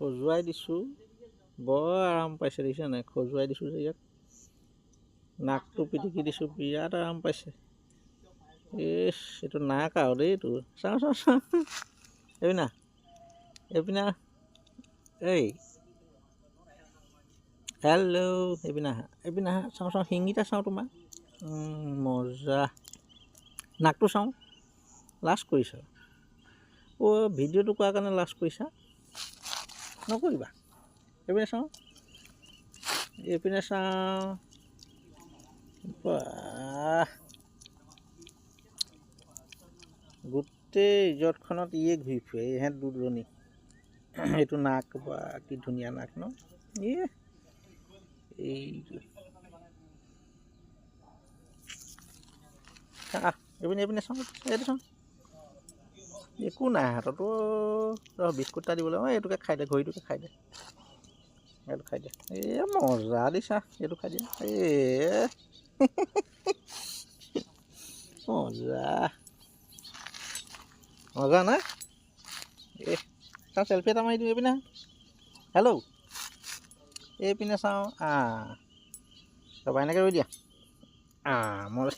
খজুৱাই দিছোঁ। বৰ আৰাম পাইছে দেখিছা নাই? খজুৱাই দিছোঁ যে ইয়াক। নাকটো পিটিকি দিছোঁ বিৰাট আৰাম পাইছে। ইছ এইটো নাক আৰু দেই এইটো। চাওঁ চাওঁ চাওঁ। এইপিনা এইপিনা এই। হেল্ল' এইপিনা আহা এইপিনা আহা চাওঁ চাওঁ শিঙিটা চাওঁ তোমাৰ। মজা। নাকটো চাওঁ। লাজ কৰিছা? অ' ভিডিঅ'টো কৰাৰ কাৰণে লাজ কৰিছা? নকৰিবা এইপিনে চাওঁ এইপিনে চাওঁ গোটেই ৰিজৰ্টখনত ইয়ে ঘূৰি ফুৰে ইহঁত দুজনী এইটো নাক বা কি ধুনীয়া নাক, ন? ইয়ে। আহ এইপিনে এইপিনে চাওঁ এইটো চাওঁ একো নাই হাততো ৰ বিস্কুট এটা দিবলৈ অঁ এইটোকে খাই দে ঘড়ীটোকে খাই দে এইটো খাই দে এই মজা দিছা এইটো খাই দিয়া এই মজা মজা নাই এই চাওঁ চেলফি এটা মাৰি দিওঁ এইপিনে হেল্ল' এইপিনে চাওঁ আহ তাৰপৰা এনেকৈ ৰৈ দিয়া আহ মই